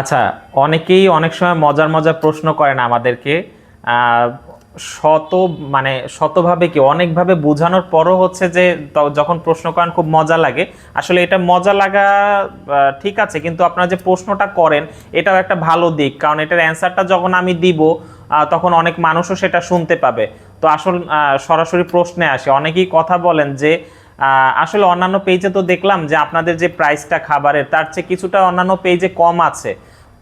আচ্ছা অনেকেই অনেক সময় মজার মজার প্রশ্ন করেন আমাদেরকে। শত মানে শতভাবে কি, অনেকভাবে বোঝানোর পরও হচ্ছে যে যখন প্রশ্ন করেন, খুব মজা লাগে। আসলে এটা মজা লাগা ঠিক আছে, কিন্তু আপনারা যে প্রশ্নটা করেন, এটাও একটা ভালো দিক। কারণ এটার অ্যান্সারটা যখন আমি দিব তখন অনেক মানুষও সেটা শুনতে পাবে। তো আসল সরাসরি প্রশ্নে আসে। অনেকেই কথা বলেন যে আসলে অন্যান্য পেজে তো দেখলাম যে আপনাদের যে প্রাইসটা খাবারের, তার চেয়ে কিছুটা অন্যান্য পেজে কম আছে।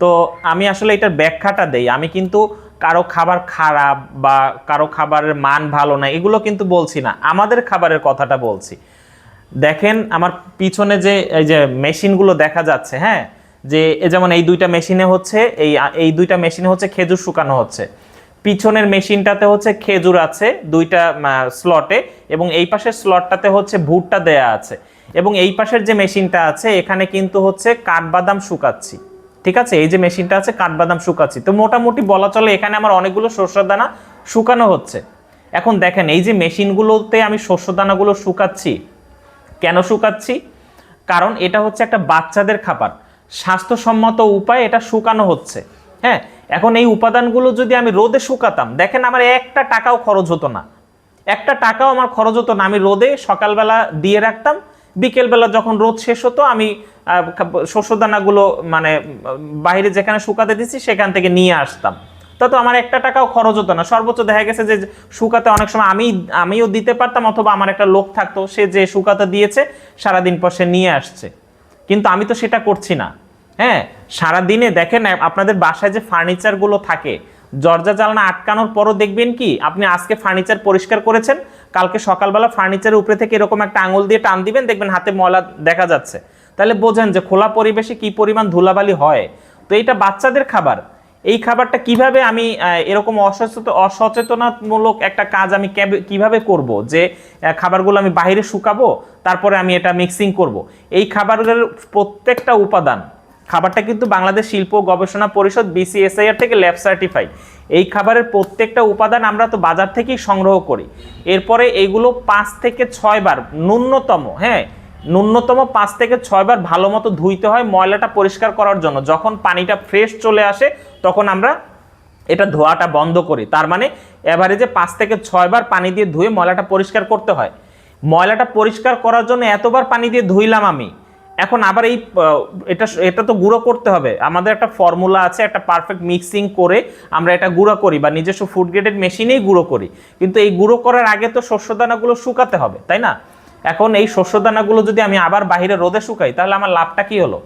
তো আমি আসলে এটার ব্যাখ্যাটা দেই। আমি কিন্তু কারও খাবার খারাপ বা কারও খাবারের মান ভালো না, এগুলো কিন্তু বলছি না। আমাদের খাবারের কথাটা বলছি। দেখেন আমার পিছনে যে, এই যে মেশিনগুলো দেখা যাচ্ছে হ্যাঁ? যে যেমন এই দুইটা মেশিনে হচ্ছে, এই এই দুইটা মেশিনে হচ্ছে খেজুর শুকানো হচ্ছে। পিছনের মেশিনটাতে হচ্ছে খেজুর আছে, দুইটা স্লটে এবং এই পাশের স্লটটাতে হচ্ছে ভুট্টা দেয়া আছে। এবং এই পাশের যে মেশিনটা আছে, এখানে কিন্তু হচ্ছে কাঠবাদাম শুকাচ্ছি। ঠিক আছে? এই যে মেশিনটা আছে, কাঠবাদাম শুকাচ্ছি। তো মোটামুটি বলা চলে, এখানে আমার অনেকগুলো শস্যের দানা শুকানো হচ্ছে। এখন দেখেন, এই যে মেশিনগুলোতে আমি শস্য দানাগুলো শুকাচ্ছি। কেন শুকাচ্ছি? কারণ এটা হচ্ছে একটা বাচ্চাদের খাবার। স্বাস্থ্যসম্মত উপায় এটা শুকানো হচ্ছে। হ্যাঁ? এখন এই উপাদানগুলো যদি আমি রোদে শুকাতাম দেখেন আমার একটা টাকাও খরচ হতো না। একটা টাকাও আমার খরচ হতো না। আমি রোদে সকালবেলা দিয়ে রাখতাম বিকেলবেলা যখন রোদ শেষ হতো আমি আহ, খাব- শস্য দানাগুলো মানে বাইরে যেখানে শুকাতে দিচ্ছি সেখান থেকে নিয়ে আসতাম। তা তো আমার একটা টাকাও খরচ হতো না। সর্বোচ্চ দেখা গেছে যে শুকাতে অনেক সময় আমি আমিও দিতে পারতাম অথবা আমার একটা লোক থাকতো সে যে শুকাতে দিয়েছে সারাদিন পর সে নিয়ে আসছে। কিন্তু আমি তো সেটা করছি না। হ্যাঁ? সারাদিনে দেখেন আপনাদের বাসায় যে ফার্নিচারগুলো থাকে, দরজা জানলা আটকানোর পরও দেখবেন কি, আপনি আজকে ফার্নিচার পরিষ্কার করেছেন, কালকে সকালবেলা ফার্নিচারের উপরে থেকে এরকম একটা আঙুল দিয়ে টান দিবেন, দেখবেন হাতে ময়লা দেখা যাচ্ছে। তাহলে বোঝেন যে খোলা পরিবেশে কি পরিমাণ ধুলাবালি হয়। তো এটা বাচ্চাদের খাবার। এই খাবারটা কীভাবে আমি এরকম অসচেত, অসচেতনামূলক একটা কাজ আমি কীভাবে করব? যে খাবারগুলো আমি বাইরে শুকাবো, তারপরে আমি এটা মিক্সিং করব। এই খাবারের প্রত্যেকটা উপাদান খাবারটা কিন্তু বাংলাদেশ শিল্প গবেষণা পরিষদ বিসিএসআইআর থেকে ল্যাব সার্টিফাই এই খাবারের প্রত্যেকটা উপাদান আমরা তো বাজার থেকেই সংগ্রহ করি। এরপরে এইগুলো পাঁচ থেকে ছয়বার ন্যূনতম হ্যাঁ ন্যূনতম পাঁচ থেকে ছয়বার ভালো মতো ধুইতে হয় ময়লাটা পরিষ্কার করার জন্য। যখন পানিটা ফ্রেশ চলে আসে, তখন আমরা এটা ধোয়াটা বন্ধ করি। তার মানে এভারেজে পাঁচ থেকে ছয়বার পানি দিয়ে ধুয়ে ময়লাটা পরিষ্কার করতে হয়। ময়লাটা পরিষ্কার করার জন্য এতবার পানি দিয়ে ধুইলাম আমি এখন আবার এই এটা এটা তো গুঁড়ো করতে হবে। আমাদের একটা ফর্মুলা আছে, একটা পারফেক্ট মিক্সিং করে আমরা এটা গুঁড়ো করি বা নিজস্ব ফুড গ্রেডেড মেশিনেই গুঁড়ো করি। কিন্তু এই গুঁড়ো করার আগে তো শস্য দানাগুলো শুকাতে হবে, তাই না? এখন এই শস্য দানাগুলো যদি আমি আবার বাইরে রোদে শুকাই, তাহলে আমার লাভটা কি হলো?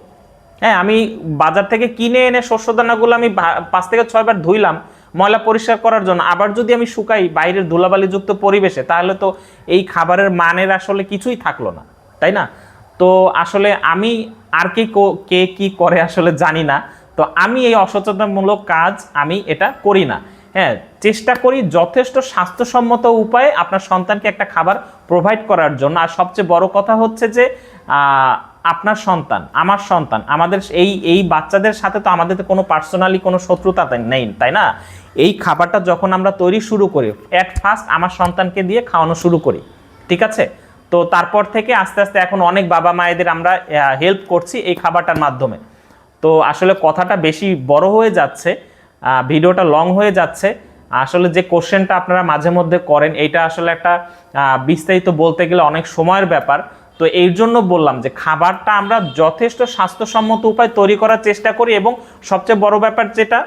হ্যাঁ আমি বাজার থেকে কিনে এনে শস্য দানাগুলো আমি পাঁচ থেকে ছয়বার ধুইলাম, ময়লা পরিষ্কার করার জন্য। আবার যদি আমি শুকাই বাইরের ধুলাবালিযুক্ত পরিবেশে, তাহলে তো এই খাবারের মানের আসলে কিছুই থাকল না, তাই না? তো আসলে আমি আর কি কে, কি করে আসলে জানি না। তো আমি এই অসচেতনমূলক কাজ আমি এটা করি না। হ্যাঁ চেষ্টা করি যথেষ্ট স্বাস্থ্যসম্মত উপায়ে আপনার সন্তানকে একটা খাবার প্রোভাইড করার জন্য। আর সবচেয়ে বড় কথা হচ্ছে যে আপনার সন্তান, আমার সন্তান, আমাদের এই এই বাচ্চাদের সাথে তো আমাদের তো কোনো পার্সোনালি কোনো শত্রুতা নেই, তাই না? এই খাবারটা যখন আমরা তৈরি শুরু করি অ্যাট ফার্স্ট আমার সন্তানকে দিয়ে খাওয়ানো শুরু করি, ঠিক আছে? তো তারপর থেকে আস্তে আস্তে এখন অনেক বাবা মায়েদের আমরা হেল্প করছি এই খাবারটার মাধ্যমে। তো আসলে কথাটা বেশি বড় হয়ে যাচ্ছে ভিডিওটা লং হয়ে যাচ্ছে। আসলে যে কোশ্চেনটা আপনারা মাঝে মধ্যে করেন, এইটা আসলে একটা বিস্তারিত বলতে গেলে অনেক সময়ের ব্যাপার। তো এই জন্য বললাম যে খাবারটা আমরা যথেষ্ট স্বাস্থ্যসম্মত উপায় তৈরি করার চেষ্টা করি এবং সবচেয়ে বড় ব্যাপার যেটা,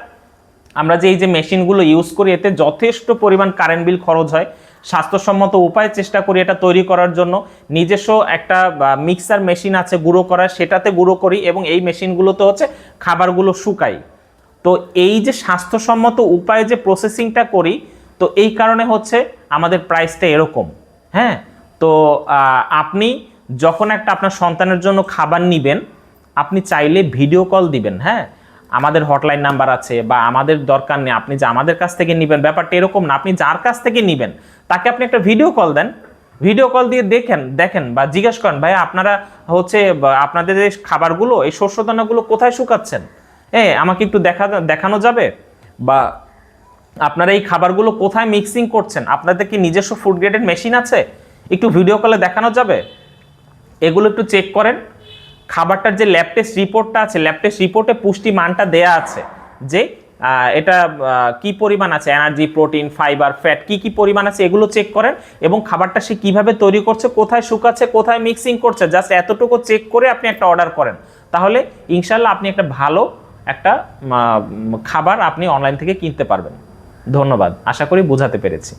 আমরা যে এই যে মেশিনগুলো ইউজ করি, এতে যথেষ্ট পরিমাণ কারেন্ট বিল খরচ হয়। স্বাস্থ্যসম্মত উপায় চেষ্টা করি এটা তৈরি করার জন্য। নিজস্ব একটা মিক্সার মেশিন আছে গুঁড়ো করার, সেটাতে গুঁড়ো করি এবং এই মেশিনগুলোতে হচ্ছে খাবারগুলো শুকাই। তো এই যে স্বাস্থ্যসম্মত উপায়ে যে প্রসেসিংটা করি, তো এই কারণে হচ্ছে আমাদের প্রাইসটা এরকম। হ্যাঁ? তো আপনি যখন একটা আপনার সন্তানের জন্য খাবার নিবেন, আপনি চাইলে ভিডিও কল দিবেন। হ্যাঁ? আমাদের হটলাইন নাম্বার আছে বা আমাদের দরকার নেই, আপনি যে আমাদের কাছ থেকে নেবেন, ব্যাপারটা এরকম না, আপনি যার কাছ থেকে নেবেন, তাকে আপনি একটা ভিডিও কল দেন। ভিডিও কল দিয়ে দেখেন দেখেন বা জিজ্ঞেস করেন ভাই আপনারা হচ্ছে আপনাদের এই খাবারগুলো, এই শস্য দানাগুলো কোথায় শুকাচ্ছেন? হ্যাঁ আমাকে একটু দেখা, দেখানো যাবে? বা, আপনারা এই খাবারগুলো কোথায় মিক্সিং করছেন? আপনাদের কি নিজস্ব ফুড গ্রেডেড মেশিন আছে? একটু ভিডিও কলে দেখানো যাবে? এগুলো একটু চেক করেন। খাবারটার যে ল্যাব টেস্ট রিপোর্টটা আছে ল্যাব টেস্ট রিপোর্টে পুষ্টি মানটা দেয়া আছে যে এটা কি পরিমাণ আছে? এনার্জি প্রোটিন ফাইবার ফ্যাট কি কি পরিমাণ আছে এগুলো চেক করেন এবং খাবারটা সে কীভাবে তৈরি করছে, কোথায় শুকাচ্ছে, কোথায় মিক্সিং করছে জাস্ট এতটুকু চেক করে আপনি একটা অর্ডার করেন। তাহলে ইনশাল্লাহ আপনি একটা ভালো একটা খাবার আপনি অনলাইন থেকে কিনতে পারবেন। ধন্যবাদ। আশা করি বোঝাতে পেরেছি।